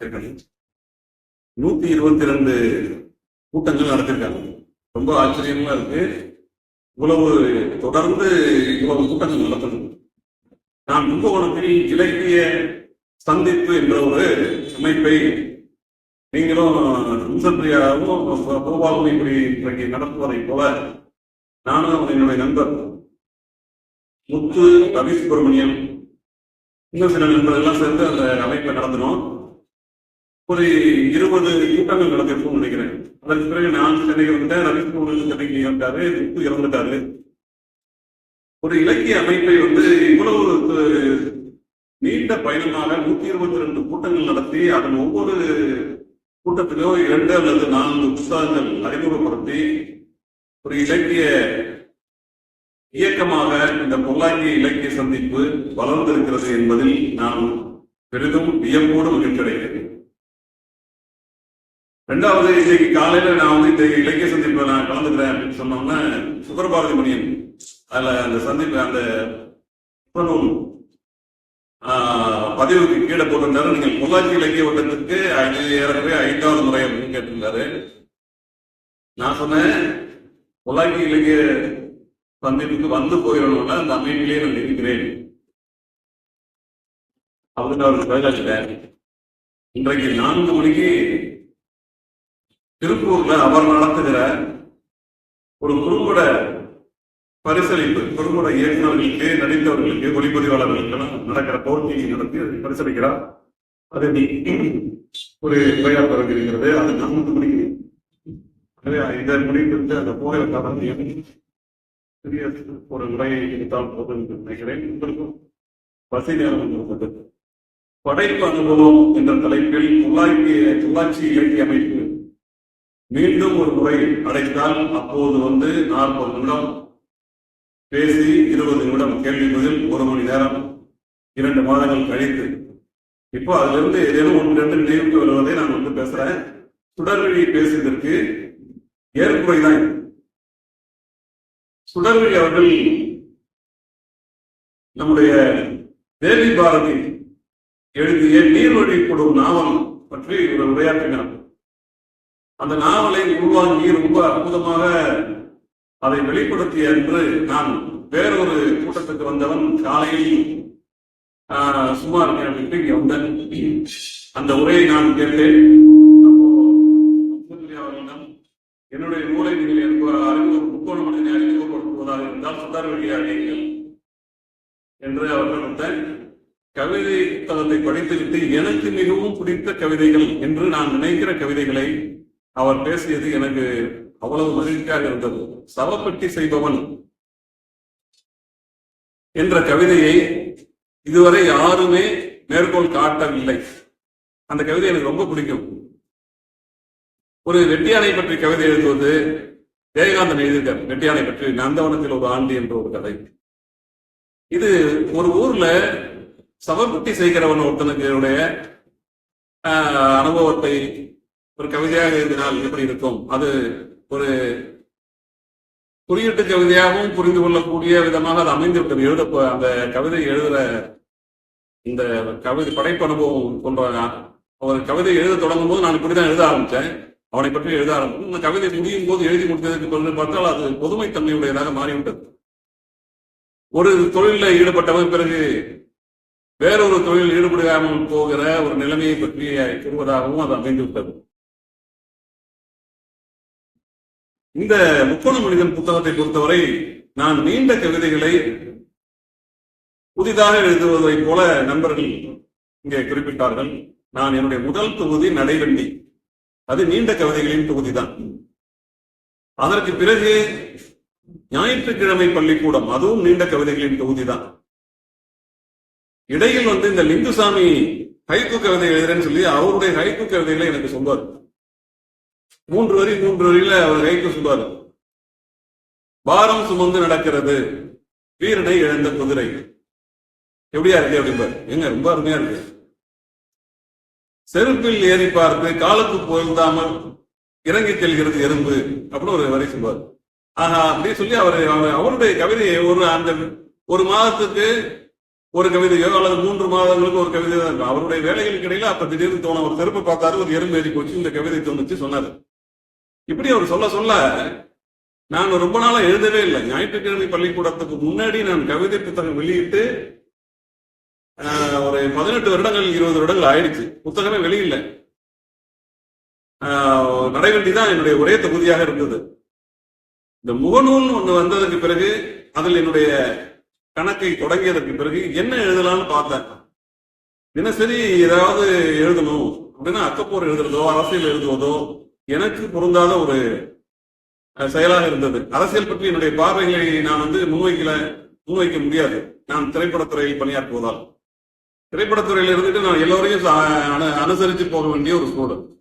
இருக்கணும் நூத்தி இருபத்தி ரெண்டு கூட்டங்கள் நடத்திருக்காங்க. ரொம்ப ஆச்சரியமா இருக்கு. இவ்வளவு தொடர்ந்து இவ்வளவு கூட்டங்கள் நடத்தணும். நான் கும்பகோணத்தில் இலக்கிய சந்திப்பு என்ற ஒரு அமைப்பை நீங்களும் நிம்சப்பிரியாவும் கோபாலும் இப்படி இன்றைக்கு நடத்துவதை போல நானும் என்னுடைய நண்பர் முத்து ரவி சுப்பிரமணியம் இன்னும் சில நண்பர்கள்லாம் சேர்ந்து அந்த அமைப்பை நடத்தினோம். ஒரு இருபது கூட்டங்கள் நடந்திருக்கும் நினைக்கிறேன். அதற்கு பிறகு நான் சென்னைக்கு வந்தேன் ரவிக்குமார் சென்னைக்கு வந்தாரு முத்து இறந்துட்டாரு. ஒரு இலக்கிய அமைப்பை வந்து இவ்வளவு நீண்ட பயணமாக நூத்தி இருபத்தி ரெண்டு கூட்டங்கள் நடத்தி அதன் ஒவ்வொரு கூட்டத்திலும் இரண்டு அல்லது நான்கு புத்தகங்கள் அறிமுகப்படுத்தி ஒரு இலக்கிய இயக்கமாக இந்த பொள்ளாச்சி இலக்கிய சந்திப்பு வளர்ந்திருக்கிறது என்பதில் நான் பெரிதும் வியப்போடு மகிழ்ச்சியடைகிறேன். ரெண்டாவது இன்னைக்கு காலையில நான் வந்து இந்த இலக்கிய சந்திப்பு நான் கலந்துக்கிறேன் அப்படின்னு சொன்னோம்னா சுகரபாரதி மணியன் அதுல அந்த சந்திப்பு அந்த ஆஹ், பதிவுக்கு கீழே போட்டிருந்தாரு. நீங்கள் பொள்ளாச்சி இலக்கிய வட்டத்திற்கு ஐந்து ஏறவே ஐந்தாவது முறை அப்படின்னு கேட்டிருந்தாரு. நான் சொன்னேன் பொள்ளாச்சி இலக்கிய சந்திப்புக்கு வந்து போயிடணும்னா அந்த அமைப்பிலேயே நான் இருக்கிறேன் அப்படின்னு அவருக்கு பதிலாச்சிட்டேன் இன்றைக்கு நான்கு மணிக்கு திருப்பூர்ல அவர் நடத்துகிற ஒரு குறும்பட பரிசளிப்பு குறும்பட இயக்குநர்களுக்கு நடித்தவர்களுக்கு ஒளிப்பதிவாளர்களுக்கு நடக்கிற போட்டியை நடத்தி அதை பரிசளிக்கிறார். அது நீ ஒரு உரையாட பிறந்திருக்கிறது அது நான்கு மணிக்கு இதை முடித்து அந்த போகிற காரணம் சிறிய ஒரு உரையை எடுத்தால் போதும் என்று நினைக்கிறேன். உங்களுக்கும் பசி நேரம் இருந்தது. படைப்பு அனுபவம் என்ற தலைப்பில் உள்ளாட்சி உள்ளாட்சி இலக்கிய அமைப்பு மீண்டும் ஒரு முறை அடைத்தால் அப்போது வந்து நாற்பது நிமிடம் பேசி இருபது நிமிடம் கேள்வி பதில் ஒரு மணி நேரம் இரண்டு மாதங்கள் கழித்து. இப்போ அதுல இருந்து ஏதேனும் ஒன்று ரெண்டு நினைவுக்கு வருவதை நான் வந்து பேசுறேன். சுடர்வழி பேசியதற்கு ஏற்புரைதான் சுடர்வழி அவர்கள் நம்முடைய தேவி பாரதி எழுதிய நீர்வழி கொடும் நாவல் பற்றி ஒரு உரையாற்றினார் அந்த நாவலை உருவாக்கி ரொம்ப அற்புதமாக அதை வெளிப்படுத்திய என்று நான் வேறொரு கூட்டத்துக்கு வந்தவன் காலையில் சுமார் சும்மா இருக்கேன் வந்தேன் அந்த உரையை நான் கேட்டேன். அப்போ அவர்களிடம் என்னுடைய நூலை நீங்கள் எனக்கு முக்கோண அறிமுக முக்கோண அறிமுகப்படுத்துவதாக இருந்தால் சுதார் வழியாடியுங்கள் என்று அவர்கள் வந்தேன் கவிதை தளத்தை படித்துவிட்டு எனக்கு மிகவும் பிடித்த கவிதைகள் என்று நான் நினைக்கிற கவிதைகளை அவர் பேசியது எனக்கு அவ்வளவு மகிழ்ச்சியாக இருந்தது. சவப்பெட்டி செய்பவன் என்ற கவிதையை இதுவரை யாருமே மேற்கோள் காட்டவில்லை. அந்த கவிதை எனக்கு ரொம்ப பிடிக்கும். ஒரு வெட்டியானை பற்றி கவிதை எழுதுவது ஜெயகாந்தன் எழுதியிருக்கார். வெட்டியானை பற்றி நந்தவனத்தில் ஒரு ஆண்டு என்ற ஒரு கதை. இது ஒரு ஊர்ல சவப்பெட்டி செய்கிறவன் ஒருத்தனுக்கு ஆஹ், அனுபவத்தை ஒரு கவிதையாக எழுதினால் எப்படி இருக்கும்? அது ஒரு குறியீட்டு கவிதையாகவும் புரிந்து கொள்ளக்கூடிய விதமாக அது அமைந்துவிட்டது. எழுத அந்த கவிதை எழுதுற இந்த கவிதை படைப்பு அனுபவம் கொண்ட அவர் கவிதை எழுத தொடங்கும் போது நான் இப்படிதான் எழுத ஆரம்பித்தேன். அவனை பற்றி எழுத ஆரம்பிக்கும் இந்த கவிதை முடியும் போது எழுதி முடித்ததற்கு பிறகு பார்த்தால் அது பொதுமைத்தன்மையுடையதாக மாறிவிட்டது. ஒரு தொழிலில் ஈடுபட்டவன் பிறகு வேறொரு தொழிலில் ஈடுபடாமல் போகிற ஒரு நிலைமையை பற்றி கூறுவதாகவும் அது அமைந்துவிட்டது. இந்த முக்கோண மனிதன் புத்தகத்தை பொறுத்தவரை நான் நீண்ட கவிதைகளை புதிதாக எழுதுவதைப் போல நண்பர்கள் இங்கே குறிப்பிட்டார்கள். நான் என்னுடைய முதல் தொகுதி நடைவண்டி. அது நீண்ட கவிதைகளின் தொகுதி தான் அதற்கு பிறகு ஞாயிற்றுக்கிழமை பள்ளிக்கூடம் அதுவும் நீண்ட கவிதைகளின் தொகுதி தான் இடையில் வந்து இந்த லிங்குசாமி ஹைக்கு கவிதை எழுதுறேன்னு சொல்லி அவருடைய ஹைக்கு கவிதைகளை எனக்கு சொல்வார் மூன்று வரி மூன்று வரியில அவர் கைக்கு சொல்வார் பாரம் சுமந்து நடக்கிறது வீரனை இழந்த குதிரை. எப்படியா இருக்கு அப்படிம்பார். எங்க ரொம்ப அருமையா இருக்கு. செருப்பில் ஏறி பார்த்து காலுக்கு பொருந்தாமல் இறங்கி செல்கிறது எறும்பு அப்படின்னு ஒரு வரி சொல்வார் ஆஹா அப்படி சொல்லி அவர் அவருடைய கவிதையை ஒரு அந்த ஒரு மாதத்துக்கு ஒரு கவிதையோ அல்லது மூன்று மாதங்களுக்கு ஒரு கவிதை தான் இருக்கும் அவருடைய வேலைகளுக்கு இடையில அப்ப திடீர்னு தோணும் ஒரு செருப்பு பார்த்தாரு ஒரு எறும்பு ஏறி போச்சு இந்த கவிதை தோணுச்சு சொன்னாரு. இப்படி அவர் சொல்ல சொல்ல நான் ரொம்ப நாளா எழுதவே இல்லை. ஞாயிற்றுக்கிழமை பள்ளிக்கூடத்துக்கு முன்னாடி நான் கவிதை புத்தகம் வெளியிட்டு ஒரு பதினெட்டு வருடங்கள் இருபது வருடங்கள் ஆயிடுச்சு. புத்தகமே வெளியில நடைவண்டி தான் என்னுடைய ஒரே தொகுதியாக இருந்தது. இந்த முகநூல் ஒண்ணு வந்ததுக்கு பிறகு அதில் என்னுடைய கணக்கை தொடங்கியதற்கு பிறகு என்ன எழுதலாம்னு பார்த்தேன். தினசரி ஏதாவது எழுதணும். அப்படின்னா அக்கப்போர் எழுதுறதோ அரசியல் எழுதுவதோ எனக்கு பொருந்தாத ஒரு செயலாக இருந்தது. அரசியல் பற்றி என்னுடைய பார்வைகளை நான் வந்து முன்வைக்கல முன்வைக்க முடியாது. நான் திரைப்படத்துறையில் பணியாற்றுவதால். திரைப்படத்துறையில் இருந்துட்டு நான் எல்லோரையும் அனு- அனுசரித்து போக வேண்டிய ஒரு சூழல்.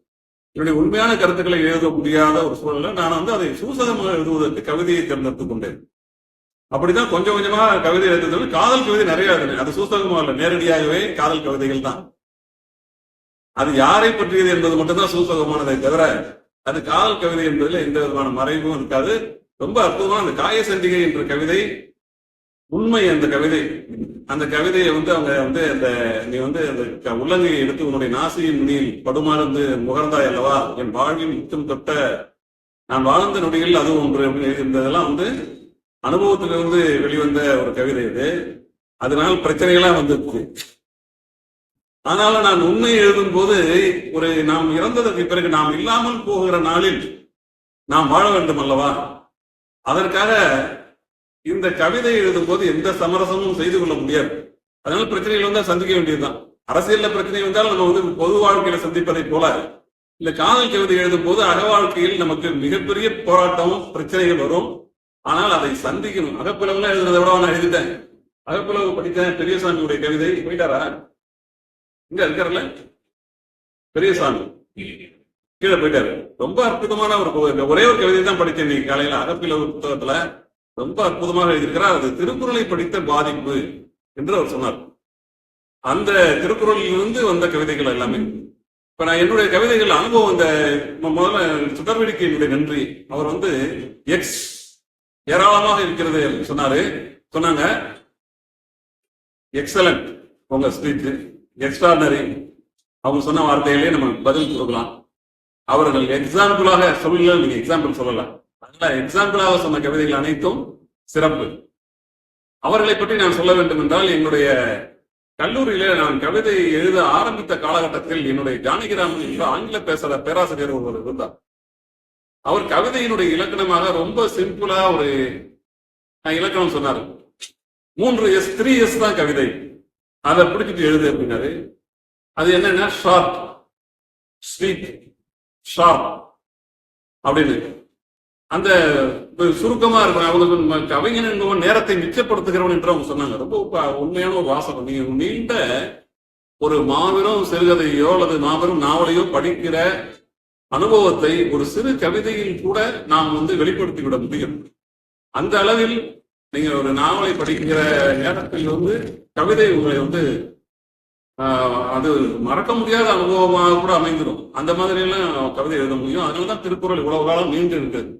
என்னுடைய உண்மையான கருத்துக்களை எழுத முடியாத ஒரு சூழல்ல நான் வந்து அதை சூசகமாக எழுதுவதற்கு கவிதையை தேர்ந்தெடுத்துக் கொண்டேன். அப்படிதான் கொஞ்சம் கொஞ்சமா கவிதை எழுதுறது காதல் கவிதை நிறைய எழுதுனேன். அது சூசகமாக இல்லை நேரடியாகவே காதல் கவிதைகள் தான். அது யாரை பற்றியது என்பது மட்டும்தான் சூசகமானதை தவிர அது காதல் கவிதை என்பதில் எந்த விதமான மறைவும் இருக்காது. ரொம்ப அற்புதமா அந்த காய சண்டிகை என்ற கவிதை உண்மை அந்த கவிதை. அந்த கவிதையை வந்து அவங்க வந்து அந்த நீ வந்து அந்த க- உள்ளங்கையை எடுத்து உன்னுடைய நாசியின் நுனியில் படுமாறந்து முகர்ந்தாய் அல்லவா? என் வாழ்வில் முத்தம் தொட்ட நான் வாழ்ந்த நொடிகள் அது ஒன்று அப்படின்னு எழுதியிருந்ததெல்லாம் வந்து அனுபவத்திலிருந்து வெளிவந்த ஒரு கவிதை இது. அதனால் பிரச்சனைகள்லாம் வந்துருக்கு. ஆனாலும் நான் உண்மை எழுதும் போது ஒரு நாம் இறந்ததற்கு பிறகு நாம் இல்லாமல் போகிற நாளில் நாம் வாழ வேண்டும் அல்லவா? அதற்காக இந்த கவிதை எழுதும் போது எந்த சமரசமும் செய்து கொள்ள முடியாது. அதனால பிரச்சனைகள் வந்தா சந்திக்க வேண்டியதுதான். அரசியல்ல பிரச்சனை வந்தால் நம்ம வந்து பொது வாழ்க்கையில சந்திப்பதை போல. இந்த காதல் கவிதை எழுதும் போது அக வாழ்க்கையில் நமக்கு மிகப்பெரிய போராட்டம் பிரச்சனைகள் வரும். ஆனால் அதை சந்திக்கணும். அகப்பிளவுலாம் எழுதுனதை விட நான் எழுதிட்டேன். அகப்பிளவு படித்தேன் பெரியசாமியுடைய கவிதை. போயிட்டாரா? இங்க இருக்காருல்ல பெரியசாமி கீழே போயிட்டாரு. ரொம்ப அற்புதமான ஒரு ஒரே ஒரு கவிதை தான் படித்தேன் நீ காலையில. அகப்பிளவு புத்தகத்துல ரொம்ப அற்புதமாக எழுதியிருக்கிறார். அது திருக்குறளை படித்த பாதிப்பு என்று அவர் சொன்னார். அந்த திருக்குறளிலிருந்து வந்த கவிதைகள் எல்லாமே. இப்ப நான் என்னுடைய கவிதைகள் அனுபவம் இந்த முதல்ல சுடர்வெடிக்கு என்னுடைய நன்றி. அவர் வந்து எக்ஸ் ஏராளமாக இருக்கிறது சொன்னாரு. சொன்னாங்க எக்ஸலண்ட் உங்க ஸ்பீச் எக்ஸ்ட்ராடனரி அவங்க சொன்ன வார்த்தையிலே நம்ம பதில் கொடுக்கலாம். அவர்கள் எக்ஸாம்பிளாக சொல்லல நீங்க எக்ஸாம்பிள் சொல்லலாம். அதனால எக்ஸாம்பிளாக சொன்ன கவிதைகள் அனைத்தும் சிறப்பு. அவர்களை பற்றி நான் சொல்ல வேண்டும் என்றால் என்னுடைய கல்லூரியில நான் கவிதை எழுத ஆரம்பித்த காலகட்டத்தில் என்னுடைய ஜானகிராமன் என்ற ஆங்கில பேசுற பேராசிரியர் ஒருவர் இருந்தார். அவர் கவிதையினுடைய இலக்கணமாக ரொம்ப சிம்பிளா ஒரு இலக்கணம் சொன்னார். மூன்று எஸ் த்ரீ எஸ் தான் கவிதை. அதை பிடிச்சிட்டு எழுது அப்படின்னாரு. அது என்னன்னா ஷார்ப் ஸ்வீட் ஷார்ப் அப்படின்னு. அந்த சுருக்கமா இருக்கும் அவங்களுக்கு கவிஞன் என்பவன் நேரத்தை மிச்சப்படுத்துகிறவன் என்று அவங்க சொன்னாங்க. ரொம்ப உண்மையான ஒரு வாசகம். நீங்க நீண்ட ஒரு மாபெரும் சிறுகதையோ அல்லது மாபெரும் நாவலையோ படிக்கிற அனுபவத்தை ஒரு சிறு கவிதையில் கூட நாம் வந்து வெளிப்படுத்தி விட முடியும். அந்த அளவில் நீங்க ஒரு நாவலை படிக்கிற நேரத்தில் வந்து கவிதை உங்களை வந்து அது மறக்க முடியாத அனுபவமாக கூட அமைந்துடும் அந்த மாதிரி எல்லாம் கவிதை எழுத முடியும். அதனால தான் திருக்குறள் இவ்வளவு காலம் நீண்டு இருக்குது.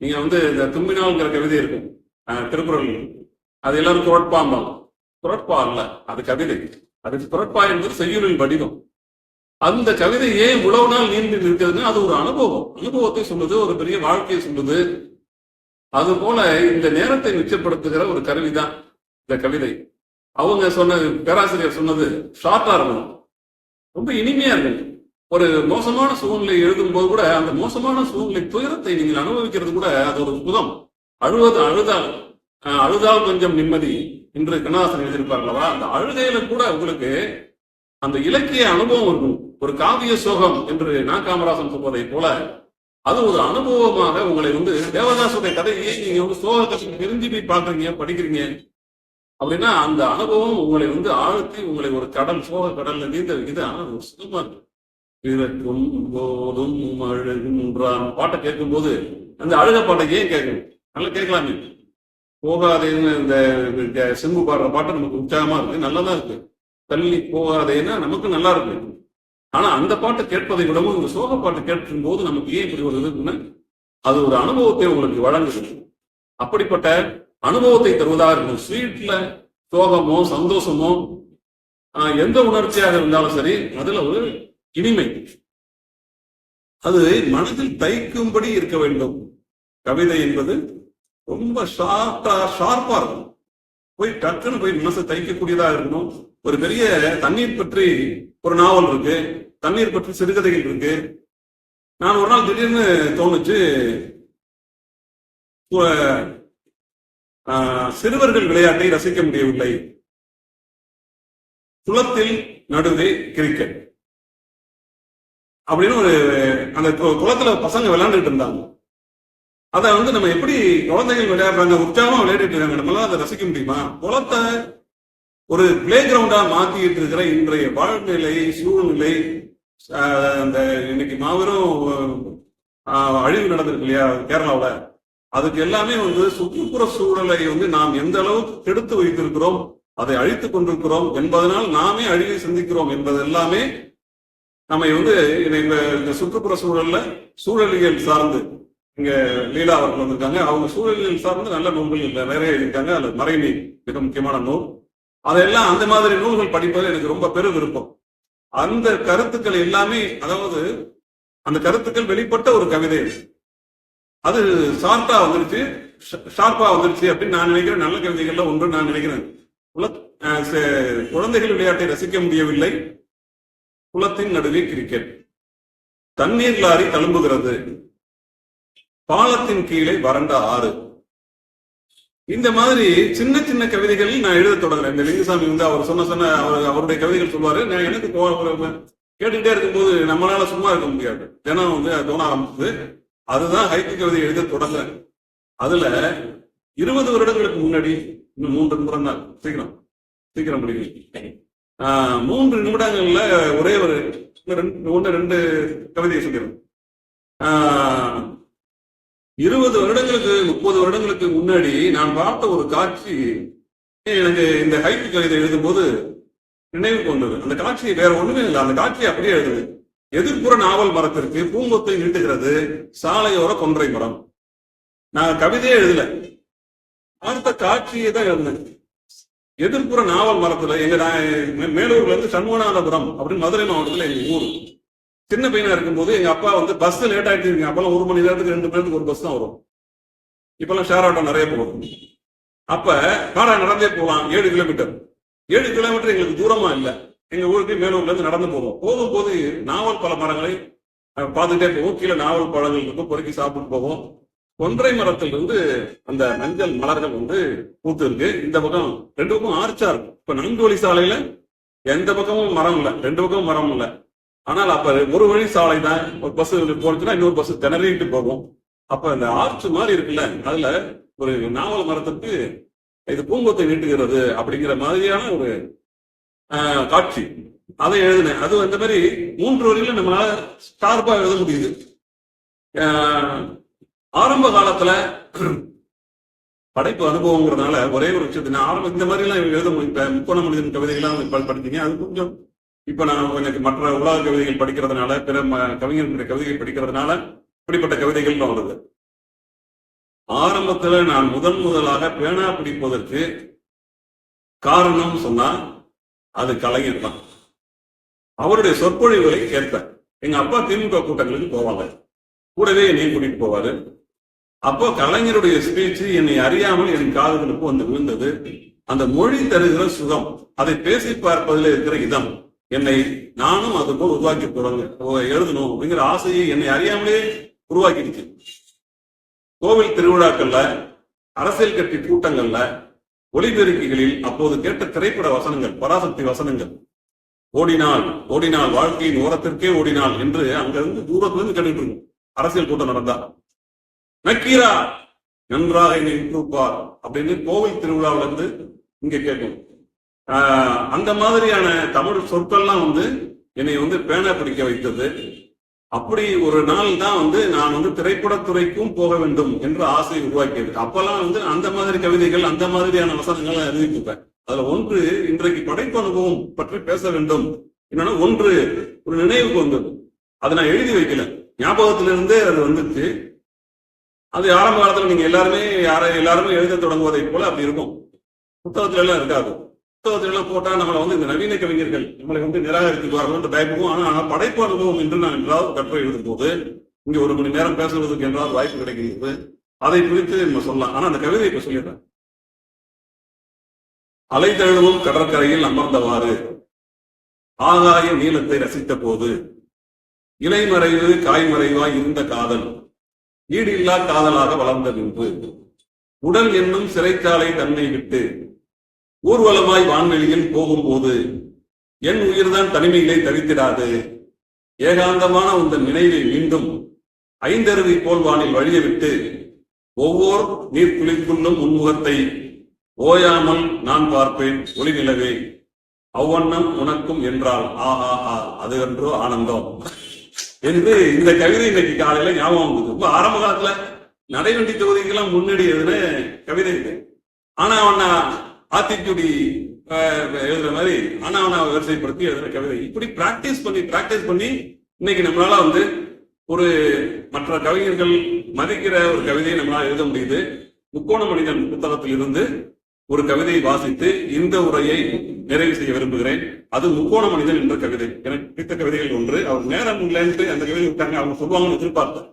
நீங்க வந்து இந்த தும்பினால்ங்கிற கவிதை இருக்கும். திருக்குறள். அது எல்லாரும் குரட்பாம்பாங்க குரட்பா அல்ல அது கவிதை. அது குரட்பா என்பது செய்யுளின் வடிவம். அந்த கவிதை ஏன் இவ்வளவு நாள் நீண்டு இருக்குதுன்னா அது ஒரு அனுபவம். அனுபவத்தை சொல்லுது ஒரு பெரிய வாழ்க்கையை சொல்லுது அது போல இந்த நேரத்தை மிச்சப்படுத்துகிற ஒரு கருவிதான் இந்த கவிதை. அவங்க சொன்னது பேராசிரியர் சொன்னது ஷார்ட்டா இருக்கணும் ரொம்ப இனிமையா இருக்கணும் ஒரு மோசமான சூழ்நிலை எழுதும்போது கூட அந்த மோசமான சூழ்நிலை துயரத்தை நீங்கள் அனுபவிக்கிறது கூட அது ஒரு புதம் அழுவது அழுதால் அழுதால் கொஞ்சம் நிம்மதி என்று கண்ணாசன் எழுதியிருப்பார்களவா அந்த அழுகையில கூட உங்களுக்கு அந்த இலக்கிய அனுபவம் இருக்கும். ஒரு காவிய சோகம் என்று நான் காமராசன் சொல்வதை போல அது ஒரு அனுபவமாக உங்களை வந்து தேவதாசுடைய கதையை நீங்க வந்து சோகத்தை தெரிஞ்சு போய் பாக்குறீங்க படிக்கிறீங்க. அப்படின்னா அந்த அனுபவம் உங்களை வந்து ஆழ்த்தி உங்களை ஒரு கடல் சோக கடல்ல நீந்த வைக்குது. ஆனா ஒரு சுகமா இருக்கு. பிறக்கும் போதும் அழுகின்றான். பாட்டை கேட்கும்போது அந்த அழுக பாட்டை ஏன் கேட்கணும்? நல்லா கேட்கலாமே. போகாதேன்னு இந்த செம்பு பாடுற பாட்டு நமக்கு உற்சாகமா இருக்கு. நல்லதா இருக்கு. தள்ளி போகாதேன்னா நமக்கு நல்லா இருக்கு. ஆனா அந்த பாட்டு கேட்பதை விடவும் இந்த சோக பாட்டு கேட்கும் போது நமக்கு ஏன் இப்படி ஒரு அது ஒரு அனுபவத்தை உங்களுக்கு வழங்குது. அப்படிப்பட்ட அனுபவத்தை தருவதாக இருக்கும் ஸ்வீட்ல சோகமோ சந்தோஷமோ ஆஹ், எந்த உணர்ச்சியாக இருந்தாலும் சரி அதுல ஒரு இனிமை. அது மனதில் தைக்கும்படி இருக்க வேண்டும். கவிதை என்பது ரொம்ப ஷார்ட்டா ஷார்ப்பா இருக்கும். போய் டக்குன்னு போய் மனசை தைக்கக்கூடியதா இருக்கணும். ஒரு பெரிய தண்ணீர் பற்றி ஒரு நாவல் இருக்கு. தண்ணீர் பற்றி சிறுகதைகள் இருக்கு. நான் ஒரு நாள் திடீர்னு தோணுச்சு ஆஹ், சிறுவர்கள் விளையாட்டை ரசிக்க முடியவில்லை. குளத்தில் நடுவே கிரிக்கெட் அப்படின்னு ஒரு அந்த குளத்துல பசங்க விளையாண்டுட்டு இருந்தாங்க. அதை வந்து நம்ம எப்படி குழந்தைகள் விளையாடுறாங்க உற்சாகமா விளையாடிட்டு இருக்காங்க நம்மளால அதை ரசிக்க முடியுமா? குளத்தை ஒரு பிளே கிரவுண்டா மாத்திட்டு இருக்கிற இன்றைய வாழ்நிலை சூழ்நிலை அந்த இன்னைக்கு மாபெரும் அழிவு நடந்திருக்கு இல்லையா கேரளாவில்? அதுக்கு எல்லாமே வந்து சுற்றுப்புற சூழலை வந்து நாம் எந்த அளவுக்கு கெடுத்து வைத்திருக்கிறோம் அதை அழித்துக் கொண்டிருக்கிறோம் என்பதனால் நாமே அழிவை சிந்திக்கிறோம் என்பது எல்லாமே நம்மை வந்து இந்த- இந்த இந்த சுற்றுப்புற சூழல்ல சூழலியல் சார்ந்து இங்க லீலா அவர்கள் வந்திருக்காங்க. அவங்க சூழலியல் சார்ந்து நல்ல நூல்கள் நிறைய எழுதியிருக்காங்க. அதுல மறைமை மிக முக்கியமான நூல் அதெல்லாம் அந்த மாதிரி நூல்கள் படிப்பது எனக்கு ரொம்ப பெரு விருப்பம். அந்த கருத்துக்கள் எல்லாமே அதாவது அந்த கருத்துக்கள் வெளிப்பட்ட ஒரு கவிதை. அது ஷார்ட்டா வந்துருச்சு ஷ- ஷார்ப்பா வந்துருச்சு அப்படின்னு நான் நினைக்கிறேன். நல்ல கவிதைகள்ல ஒன்று நான் நினைக்கிறேன். சே- குழந்தைகள் விளையாட்டை ரசிக்க முடியவில்லை. குளத்தின் நடுவே கிரிக்கெட். தண்ணீர் லாரி தழும்புகிறது. பாலத்தின் கீழே வறண்ட ஆறு. இந்த மாதிரி சின்ன சின்ன கவிதைகள் நான் எழுத தொடங்குறேன் இந்த லிங்குசாமி வந்து அவர் சொன்ன சொன்ன அவர் அவருடைய கவிதைகள் சொல்லுவாரு நான் எனக்கு கேட்டுக்கிட்டே இருக்கும்போது நம்மளால சும்மா இருக்க முடியாது. தினம் வந்து அது தோண ஆரம்பிச்சது. அதுதான் ஹைக்கு கவிதை எழுத தொடங்குறேன் அதுல இருபது வருடங்களுக்கு முன்னாடி இன்னும் மூன்று நிமிடம் தான் சீக்கிரம் சீக்கிரம் முடியும் ஆஹ், மூன்று நிமிடங்கள்ல ஒரே ஒரு ரெண்டு ஒன்று ரெண்டு கவிதையை சொல்லிடுறேன். ஆஹ், இருபது வருடங்களுக்கு முப்பது வருடங்களுக்கு முன்னாடி நான் பார்த்த ஒரு காட்சி எனக்கு இந்த ஹைக்கு கவிதை எழுதும்போது நினைவுக்கு வந்தது அந்த காட்சி வேற ஒண்ணுமே இல்லை. அந்த காட்சியை அப்படியே எழுதுது. எதிர்ப்புற நாவல் மரத்திற்கு பூங்கொத்தை நீட்டுகிறது. சாலையோர கொன்றை மரம். நான் கவிதையே எழுதல. அடுத்த காட்சியை தான் எழுந்தேன் எதிர்ப்புற நாவல் மரத்துல எங்க நான் மேலூர்ல இருந்து சண்முகநாதபுரம் அப்படின்னு மதுரை மாவட்டத்துல எங்க ஊர். சின்ன பையனா இருக்கும்போது எங்க அப்பா வந்து பஸ் லேட் ஆயிட்டு இருக்கு அப்பெல்லாம் ஒரு மணி நேரத்துக்கு ரெண்டு மணி நேரத்துக்கு ஒரு பஸ் தான் வரும். இப்பெல்லாம் ஷேர் ஆட்டோ நிறைய போகும் அப்ப காடா நடந்தே போகலாம். ஏழு கிலோமீட்டர் ஏழு கிலோமீட்டர் எங்களுக்கு தூரமா இல்லை. எங்க ஊருக்கு மேலூர்ல இருந்து நடந்து போவோம். போகும்போது நாவல் பழ மரங்களை பார்த்துட்டே போவோம். கீழே நாவல் பழங்கள் இருக்கும் பொறுக்கி சாப்பிட்டு போவோம். ஒன்றை மரத்தில் இருந்து அந்த மஞ்சள் மலர்கள் வந்து பூத்து இருக்கு. இந்த பக்கம் ரெண்டு பக்கம் ஆர்ச்சா இருக்கும் இப்ப நான்கு சாலையில எந்த பக்கமும் மரம் இல்லை. ரெண்டு பக்கமும் மரம் இல்லை. ஆனால் அப்ப ஒரு வழி சாலை தான். ஒரு பஸ் போனுச்சுன்னா இன்னொரு பஸ் திணறிட்டு போகும். அப்ப அந்த ஆர்ச் மாதிரி இருக்குல்ல அதுல ஒரு நாவல் மரத்துக்கு இது பூங்கொத்தை நீட்டுகிறது அப்படிங்கிற மாதிரியான ஒரு காட்சி. அதை எழுதினேன். அது அந்த மாதிரி மூன்று வரியில நம்மளால ஸ்டார்பா எழுத முடியுது. ஆரம்ப காலத்துல படைப்பு அனுபவங்கிறதுனால ஒரே ஒரு விஷயத்தை நான் ஆரம்ப இந்த மாதிரி எல்லாம் எழுத முடியும். முக்கோண மனிதன் கவிதைகள்லாம் படிச்சீங்க அது கொஞ்சம் இப்ப நான் எனக்கு மற்ற உலக கவிதைகள் படிக்கிறதுனால பிற ம- கவிஞர்களுடைய கவிதைகள் படிக்கிறதுனால இப்படிப்பட்ட கவிதைகள் வருது. ஆரம்பத்துல நான் முதன் முதலாக பேனா பிடிப்பதற்கு காரணம் சொன்னா அது கலைஞர் தான். அவருடைய சொற்பொழிவுகளை கேட்பேன். எங்க அப்பா திமுக கூட்டங்களுக்கு போவாங்க. கூடவே என்னையும் கூட்டிட்டு போவாரு. அப்போ கலைஞருடைய ஸ்பீச் என்னை அறியாமல் என் காதுகளுக்கு வந்து விழுந்தது. அந்த மொழி தருகிற சுகம் அதை பேசி பார்ப்பதில் இருக்கிற இதம். என்னை நானும் அது போல் உருவாக்கி தொடங்க எழுதணும் அப்படிங்கிற ஆசையை என்னை அறியாமலே உருவாக்கிடுச்சு. கோவில் திருவிழாக்கள்ல அரசியல் கட்சி கூட்டங்கள்ல ஒளிபெருக்கிகளில் அப்போது கேட்ட திரைப்பட வசனங்கள் பராசக்தி வசனங்கள். ஓடினால் ஓடினால் வாழ்க்கையின் ஓரத்திற்கே ஓடினாள் என்று அங்கிருந்து தூரத்துல இருந்து கேட்டுட்டு இருக்கும் அரசியல் கூட்டம் நடந்தா. நக்கீரா நன்றாக என்னை விட்டுப்பார் அப்படின்னு கோவில் திருவிழாவிலிருந்து இங்க கேட்கும் அந்த மாதிரியான தமிழ் சொற்கள்லாம் வந்து என்னை வந்து பேனா பிடிக்க வைத்தது. அப்படி ஒரு நாள் தான் வந்து நான் வந்து திரைப்படத்துறைக்கும் போக வேண்டும் என்ற ஆசை உருவாக்கியது. அப்பெல்லாம் வந்து அந்த மாதிரி கவிதைகள் அந்த மாதிரியான வசனங்களை எழுதிட்டு அதுல ஒன்று இன்றைக்கு படைப்பு அனுபவம் பற்றி பேச வேண்டும். என்னன்னா ஒன்று ஒரு நினைவுக்கு வந்தது. அதை நான் எழுதி வைக்கல. ஞாபகத்திலிருந்தே அது வந்துச்சு. அது ஆரம்ப காலத்துல நீங்க எல்லாருமே யார எல்லாருமே எழுத தொடங்குவதை போல அப்படி இருக்கும். புத்தகத்துல எல்லாம் இருக்காது. புத்தகத்திலாம் போட்டா நம்மளை வந்து இந்த நவீன கவிஞர்கள் நம்மளை வந்து நிராகரித்துவார்கள் என்று ஆனா படைப்பு அனுபவம் என்று நான் என்றாவது கட்டுரை எழுதும் போது இங்க ஒரு மணி நேரம் பேசுவதற்கு என்றால் வாய்ப்பு கிடைக்கிறது. அதை குறித்து நம்ம சொல்லலாம். ஆனா அந்த கவிதை இப்ப சொல்லிடுறேன். அலை தழுவும் கடற்கரையில் அமர்ந்தவாறு ஆகாய நீளத்தை ரசித்த போது இலைமறைவு காய்மறைவாய் இருந்த காதல் ஈடில்லா காதலாக வளர்ந்த நின்று உடல் என்னும் சிறைச்சாலை தன்னை விட்டு ஊர்வலமாய் வான்வெளியில் போகும்போது என் உயிர்தான் தனிமையிலே தவித்திடாது ஏகாந்தமான உந்த நினைவை மீண்டும் ஐந்தருவி போல் வானில் வழிய விட்டு ஒவ்வொரு நீர்த்துளிக்குள்ளும் உன்முகத்தை ஓயாமல் நான் பார்ப்பேன் ஒளி நிலவே அவ்வண்ணம் உனக்கும் என்றால் ஆஹா ஆ அது என்றோ ஆனந்தம். என்று இந்த கவிதை இன்னைக்கு காலையில ஞாபகம் வந்தது. ரொம்ப ஆரம்ப காலத்துல நடைவண்டி தொகுதிக்கெல்லாம் முன்னாடி கவிதை இது. ஆனா அவன ஆத்திச்சூடி எழுதுற மாதிரி ஆனா அவனை வரிசைப்படுத்தி எழுதுற கவிதை. இப்படி பிராக்டிஸ் பண்ணி பிராக்டிஸ் பண்ணி இன்னைக்கு நம்மளால வந்து ஒரு மற்ற கவிஞர்கள் மதிக்கிற ஒரு கவிதையை நம்மளால எழுத முடியுது. முக்கோண மனிதன் புத்தகத்தில் இருந்து ஒரு கவிதையை வாசித்து இந்த உரையை நிறைவு செய்ய விரும்புகிறேன். அது முக்கோண மனிதன் என்ற கவிதை. எனக்கு பிடித்த கவிதைகள் ஒன்று. அவர் நேரம் இல்லைன்ட்டு அந்த கவிதை விட்டாங்க. அவங்க சொல்லுவாங்கன்னு எதிர்பார்த்தேன்.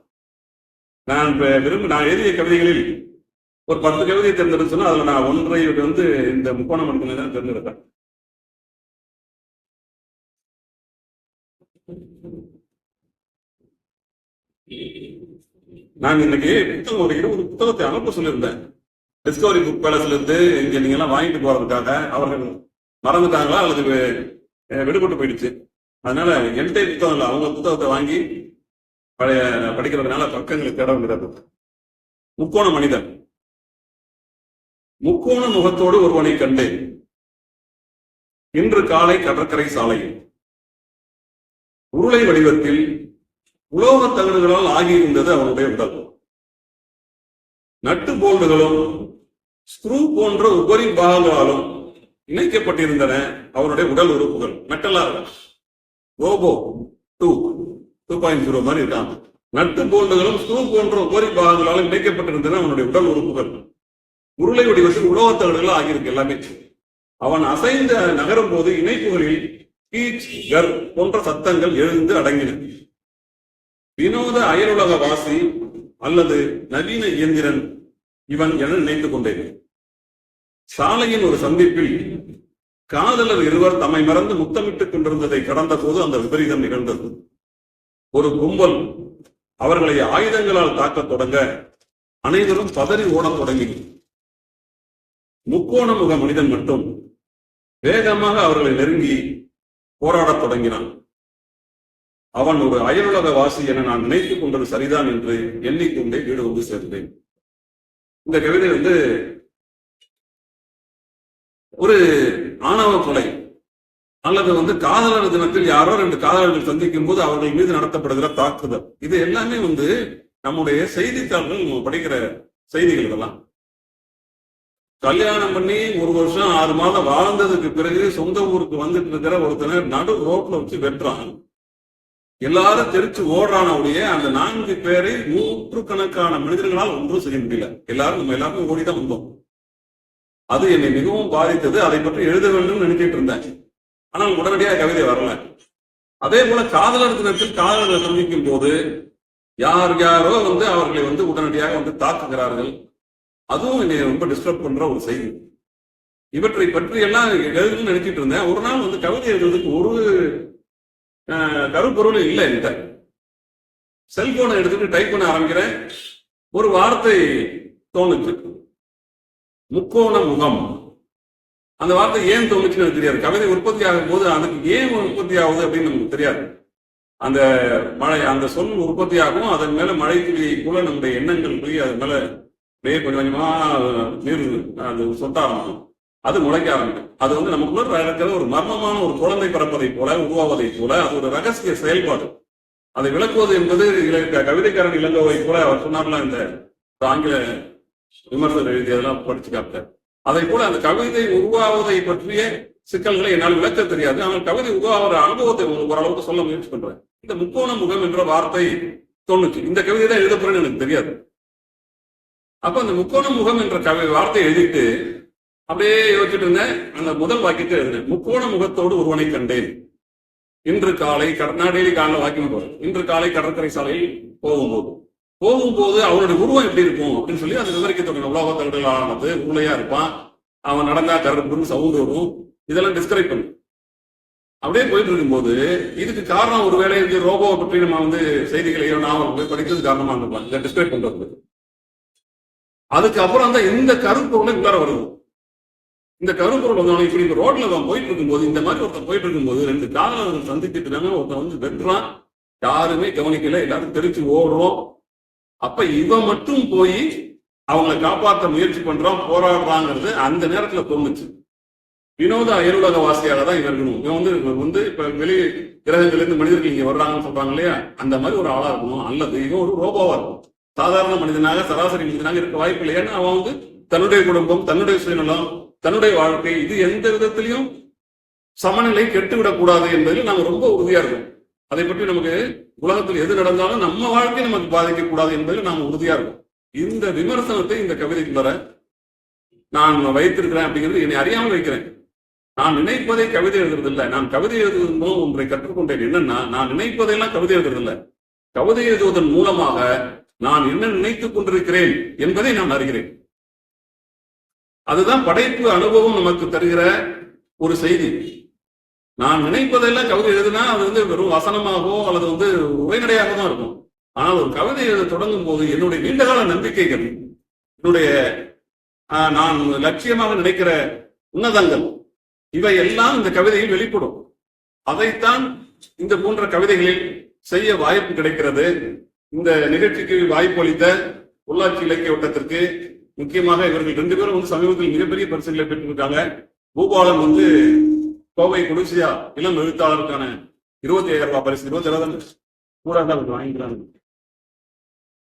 நான் விரும்ப நான் எழுதிய கவிதைகளில் ஒரு பத்து கவிதை தேர்ந்தெடுத்து சொன்னா அதுல நான் ஒன்றை வந்து இந்த முக்கோண மனிதனை தான் தேர்ந்தெடுத்தேன் நான் இன்னைக்கு புத்தகம் ஒரு இருபது புத்தகத்தை அனுப்ப சொல்லியிருந்தேன். டிஸ்கவரி புக் பேலஸ்ல இருந்து இங்க நீங்க எல்லாம் வாங்கிட்டு போறதுக்காக அவர்கள் மறந்துட்டாங்களா அல்லது விடுபட்டு போயிடுச்சு. அதனால என்கிட்ட புத்தகம் இல்லை. அவங்க புத்தகத்தை வாங்கி பழைய படிக்கிறதுனால பக்கங்களுக்கு தேட வேண்டியது முக்கோண மனிதன். முக்கோண முகத்தோடு ஒருவனை கண்டேன். இன்று காலை கடற்கரை சாலையில். உருளை வடிவத்தில் உலோகத் தகடுகளால் ஆகியிருந்தது அவனுடைய உடல். நட்டு போல்டுகளும் ஸ்க்ரூ போன்ற உபரி பாகங்களாலும் இணைக்கப்பட்டிருந்தன அவனுடைய உடல் உறுப்புகள் மெட்டலா robot two two point zero மாதிரி இருக்காங்க நட்டு போல்டுகளும் ஸ்க்ரூ போன்ற உபரி பாகங்களாலும் இணைக்கப்பட்டிருந்தன அவனுடைய உடல் உறுப்புகள் உருளை வடிவத்தில் உலோகத்தகடுகள் ஆகியிருக்கு எல்லாமே. அவன் அசைந்த நகரும் போது இணைப்புகளில் கீச் கர் போன்ற சத்தங்கள் எழுந்து அடங்கின. வினோத அயலுலக வாசி அல்லது நவீன இயந்திரன் இவன் என நினைத்துக் கொண்டேன். சாலையின் ஒரு சந்திப்பில் காதலர் இருவர் தம்மை மறந்து முத்தமிட்டுக் கொண்டிருந்ததை கடந்த போது அந்த விபரீதம் நிகழ்ந்தது. ஒரு கும்பல் அவர்களை ஆயுதங்களால் தாக்கத் தொடங்க அனைவரும் பதறி ஓடத் தொடங்கி முக்கோண முக மனிதன் மட்டும் வேகமாக அவர்களை நெருங்கி போராடத் தொடங்கினான். அவன் ஒரு அயலுலக வாசி என நான் நினைத்துக் கொண்டது சரிதான் என்று எண்ணிக்கொண்டே வீடு வந்து சேர்ந்தேன். இந்த கவிதை வந்து ஒரு ஆணவ கொலை அல்லது வந்து காதலர் தினத்தில் யாரோ ரெண்டு காதலர்கள் சந்திக்கும் போது அவர்கள் மீது நடத்தப்படுகிற தாக்குதல். இது எல்லாமே வந்து நம்முடைய செய்தித்தாள்கள் நம்ம படிக்கிற செய்திகள் இதெல்லாம். கல்யாணம் பண்ணி ஒரு வருஷம் ஆறு மாதம் வாழ்ந்ததுக்கு பிறகு சொந்த ஊருக்கு வந்துட்டு இருக்கிற ஒருத்தனை நடு ரோட்ல வச்சு வெட்டுறான். எல்லாரும் தெரிச்சு ஓடுறானவுடைய அந்த நான்கு பேரை நூற்றுக்கணக்கான மனிதர்களால் ஒன்றும் செய்ய முடியல. எல்லாரும் நம்ம எல்லாருமே ஓடிதான் வந்தோம். அது என்னை மிகவும் பாதித்தது. அதை பற்றி எழுத வேண்டும் நினைச்சிட்டு இருந்தேன். ஆனால் உடனடியாக கவிதை வரல. அதே போல காதலர் தினத்தில் காதலர்களை சந்திக்கும் போது யார் யாரோ வந்து அவர்களை வந்து உடனடியாக வந்து தாக்குகிறார்கள். அதுவும் என்னை ரொம்ப டிஸ்டர்ப் பண்ற ஒரு செய்தி. இவற்றை பற்றி எல்லாம் எழுதுன்னு நினைச்சிட்டு இருந்தேன். ஒரு நாள் வந்து கவிதை எழுதுறதுக்கு ஒரு அஹ், கருப்பொருள் இல்லை என்கிட்ட. செல்போனை எடுத்துட்டு டைப் பண்ண ஆரம்பிக்கிறேன். ஒரு வார்த்தை தோணுச்சு. முக்கோண முகம். அந்த வார்த்தை ஏன் தோணுச்சுன்னு எனக்கு தெரியாது. கவிதை உற்பத்தி ஆகும் போது அதுக்கு ஏன் உற்பத்தி ஆகுது அப்படின்னு நமக்கு தெரியாது. அந்த மழை அந்த சொல் உற்பத்தி ஆகும். அதன் மேல மழை துளியை போல நம்முடைய எண்ணங்கள் போய் அதன் மேல அப்படியே கொஞ்சம் கொஞ்சமா நீர் அது சொட்ட ஆரம்பிக்கும் அது முளைக்க ஆரம்பிக்கும். அது வந்து நமக்குள்ள இருக்கிற ஒரு மர்மமான ஒரு குழந்தை பிறப்பதை போல உருவாவதை போல அது ஒரு ரகசிய செயல்பாடு. அதை விளக்குவது என்பது கவிதைக்காரன் இளங்கோவை போல அவர் சொன்னார்லாம் இந்த ஆங்கில விமர்சனம் எழுதியதெல்லாம் படிச்சு காட்டார் அதை போல அந்த கவிதை உருவாவதை பற்றிய சிக்கல்களை என்னால் விளக்க தெரியாது. ஆனால் கவிதை உருவாகிற அனுபவத்தை ஓரளவுக்கு சொல்ல முயற்சி பண்றேன். இந்த முக்கோண முகம் என்ற வார்த்தை தோணுச்சு இந்த கவிதை தான் எழுத போறேன்னு எனக்கு தெரியாது. அப்ப அந்த முக்கோண முகம் என்ற கவி வார்த்தையை எழுதிட்டு அப்படியே யோசிச்சுட்டு இருந்தேன். அந்த முதல் வாக்கியத்தை எழுதினேன். முக்கோண முகத்தோடு ஒருவனை கண்டேன். இன்று காலை கட- நான் டெய்லி காலைல வாக்கியம் போறேன் இன்று காலை கடற்கரை சாலையில் போகும்போது. போகும்போது அவனுடைய உருவம் எப்படி இருக்கும் அப்படின்னு சொல்லி அது விவரிக்க தொடங்கின உலக தகடுகளானது உருளையா இருப்பான். அவன் நடந்தா கருப்புன்னு சவுண்ட் வரும். இதெல்லாம் டிஸ்கிரைப் பண்ணும் அப்படியே போயிட்டு இருக்கும்போது இதுக்கு காரணம் ஒருவேளை வந்து ரோபோவை பற்றி நம்ம வந்து செய்திகளையோ நாவல்களோ படிக்கிறது காரணமா இருந்திருக்கலாம். இதை டிஸ்கிரைப் பண்றது. அதுக்கப்புறம் தான் இந்த கருப்பொருளை உள்ளார வருது. இந்த கருப்பொருள் வந்து இப்படி இந்த ரோட்ல அவன் போயிட்டு இருக்கும்போது இந்த மாதிரி ஒருத்தன் போயிட்டு இருக்கும்போது ரெண்டு காதலர்கள் சந்திச்சுட்டு இருக்காங்க ஒருத்தன் வந்து வெட்டுறான் யாருமே கவனிக்கல எல்லாரும் தெரிச்சு ஓடுறோம். அப்ப இவன் மட்டும் போய் அவங்களை காப்பாற்ற முயற்சி பண்றான் போராடுறாங்கிறது அந்த நேரத்துல தோணுச்சு. வினோத அயலுலக வாசியாக தான் இவன் இருக்கணும். இவன் வந்து இவன் வந்து இப்ப வெளி கிரகங்கள்ல இருந்து மனிதர்கள் இங்க வர்றாங்கன்னு சொல்றாங்க இல்லையா? அந்த மாதிரி ஒரு ஆளா இருக்கணும். அல்லது இவன் ஒரு ரோபோவா இருக்கும் சாதாரண மனிதனாக சராசரி மனிதனாக இருக்க வாய்ப்பு இல்லை. ஏன்னா அவன் வந்து தன்னுடைய குடும்பம் தன்னுடைய சுயநலம் தன்னுடைய வாழ்க்கை இது எந்த விதத்திலையும் சமநிலை கெட்டுவிடக் கூடாது என்பதில் நாம் ரொம்ப உறுதியா இருக்கோம் அதை பற்றி நமக்கு உலகத்தில் எது நடந்தாலும் நம்ம வாழ்க்கை நமக்கு பாதிக்க கூடாது என்பதில் நாம் உறுதியா இருக்கும் இந்த விமர்சனத்தை இந்த கவிதைக்குள்ளார நான் வைத்திருக்கிறேன் அப்படிங்கிறது என்னை அறியாமல் வைக்கிறேன். நான் நினைப்பதை கவிதை எழுதுறதில்லை. நான் கவிதை எழுதுவதன் மூலம் ஒன்றை கற்றுக்கொண்டேன். என்னன்னா நான் நினைப்பதையெல்லாம் கவிதை எழுதுறதில்லை. கவிதை எழுதுவதன் மூலமாக நான் என்ன நினைத்துக் கொண்டிருக்கிறேன் என்பதை நான் அறிகிறேன். அதுதான் படைப்பு அனுபவம் நமக்கு தருகிற ஒரு செய்தி. நான் நினைப்பதெல்லாம் கவிதை எழுதுனா அது வந்து வெறும் வசனமாகவோ அல்லது வந்து உரைநடையாக தான் இருக்கும். ஆனால் ஒரு கவிதை எழுத தொடங்கும் போது என்னுடைய நீண்டகால நம்பிக்கைகள் என்னுடைய நான் லட்சியமாக நினைக்கிற உன்னதங்கள் இவை எல்லாம் இந்த கவிதையில் வெளிப்படும். அதைத்தான் இந்த போன்ற கவிதைகளில் செய்ய வாய்ப்பு கிடைக்கிறது. இந்த நிகழ்ச்சிக்கு வாய்ப்பு அளித்த உள்ளாட்சி இலக்கிய வட்டத்திற்கு முக்கியமாக இவர்கள் ரெண்டு பேரும் வந்து சமீபத்தில் மிகப்பெரிய பரிசுகளை பெற்றிருக்காங்க. பூபாலன் வந்து கோவை குடிசியா இளம் எழுத்தாளருக்கான இருபத்தி ஐயாயிரம் ரூபாய் பரிசு இருபத்தி ஏழாயிரம் கூட தான் கொஞ்சம் வாங்கிக்கிறாங்க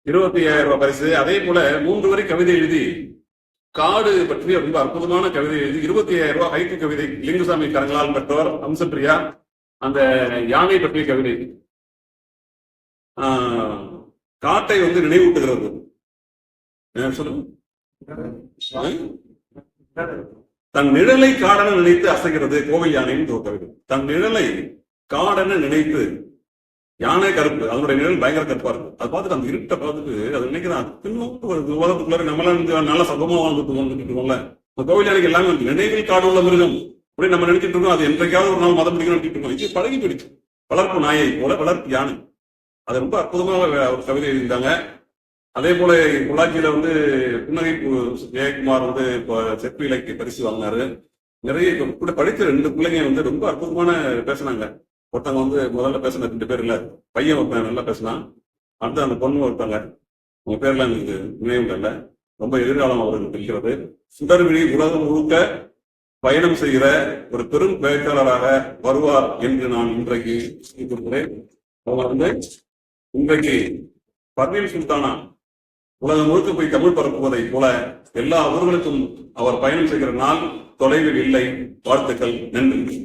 இருபத்தி ஐயாயிரம் ரூபாய் பரிசு. அதே போல மூன்று வரை கவிதை எழுதி காடு பற்றிய ரொம்ப அற்புதமான கவிதை எழுதி இருபத்தி ஐயாயிரம் ரூபாய் ஹைக்கு கவிதை லிங்குசாமி கரங்களால் பெற்றவர் அம்சப்பிரியா அந்த யானை பற்றிய கவிதை. ஆஹ், காட்டை வந்து நினைவூட்டுகிறது. தன் நிழலை காடென நினைத்து அசைகிறது கோவை யானைன்னு கவிதை தன் நிழலை காடென நினைத்து யானை கருப்பு அதனுடைய நிழல் பயங்கர கருப்பா இருக்கு அதை பார்த்துட்டு அந்த இருட்டை பார்த்துட்டு அது நினைக்கிறான் இன்னும் ஒரு உலகத்துக்குள்ள நம்மளாம் இருந்து நல்ல சகமா வாழ்ந்துட்டு இருக்கோம்ல இந்த கோவில் யானைக்கு எல்லாமே நினைவில் காடு உள்ள மிருகம். அப்படி நம்ம நினைச்சிட்டு இருக்கோம் அது என்றைக்காவது ஒரு நாள் மதம் பிடிக்கணும் நினைச்சிட்டு இருக்கோம். இது பழகி போயிடுச்சு. வளர்ப்பு நாயை போல வளர்ப்பு யானை. அது ரொம்ப அற்புதமாக ஒரு கவிதை எழுதியிருந்தாங்க. அதே போல பொள்ளாச்சியில வந்து புன்னகை ஜெயக்குமார் வந்து இப்போ செப்பு இலக்கிய பரிசு வாங்கினாரு. நிறைய கூட படித்த ரெண்டு பிள்ளைங்க வந்து ரொம்ப அற்புதமான பேசுனாங்க. ஒருத்தவங்க வந்து முதல்ல பேசின ரெண்டு பேர் இல்ல பையன் ஒருத்தன் நல்லா பேசினான். அடுத்து அந்த பொண்ணு ஒருத்தவங்க உங்க பேர்லாம் எனக்கு நினைவு இல்ல. ரொம்ப எதிர்காலம் அவர்களுக்கு இருக்கிறது சுடர்விழி உலகம் முழுக்க பயணம் செய்கிற ஒரு பெரும் பேச்சாளராக வருவார் என்று நான் இன்றைக்கு கொடுக்கிறேன் அவங்க வந்து இன்றைக்கு பர்வீன் சுல்தானா உலகம் முழுக்க போய் தமிழ் பரப்புவதைப் போல எல்லா ஊர்களுக்கும் அவர் பயணம் செய்கிற நாள் தொலைவில் இல்லை. வாழ்த்துக்கள் நன்றி.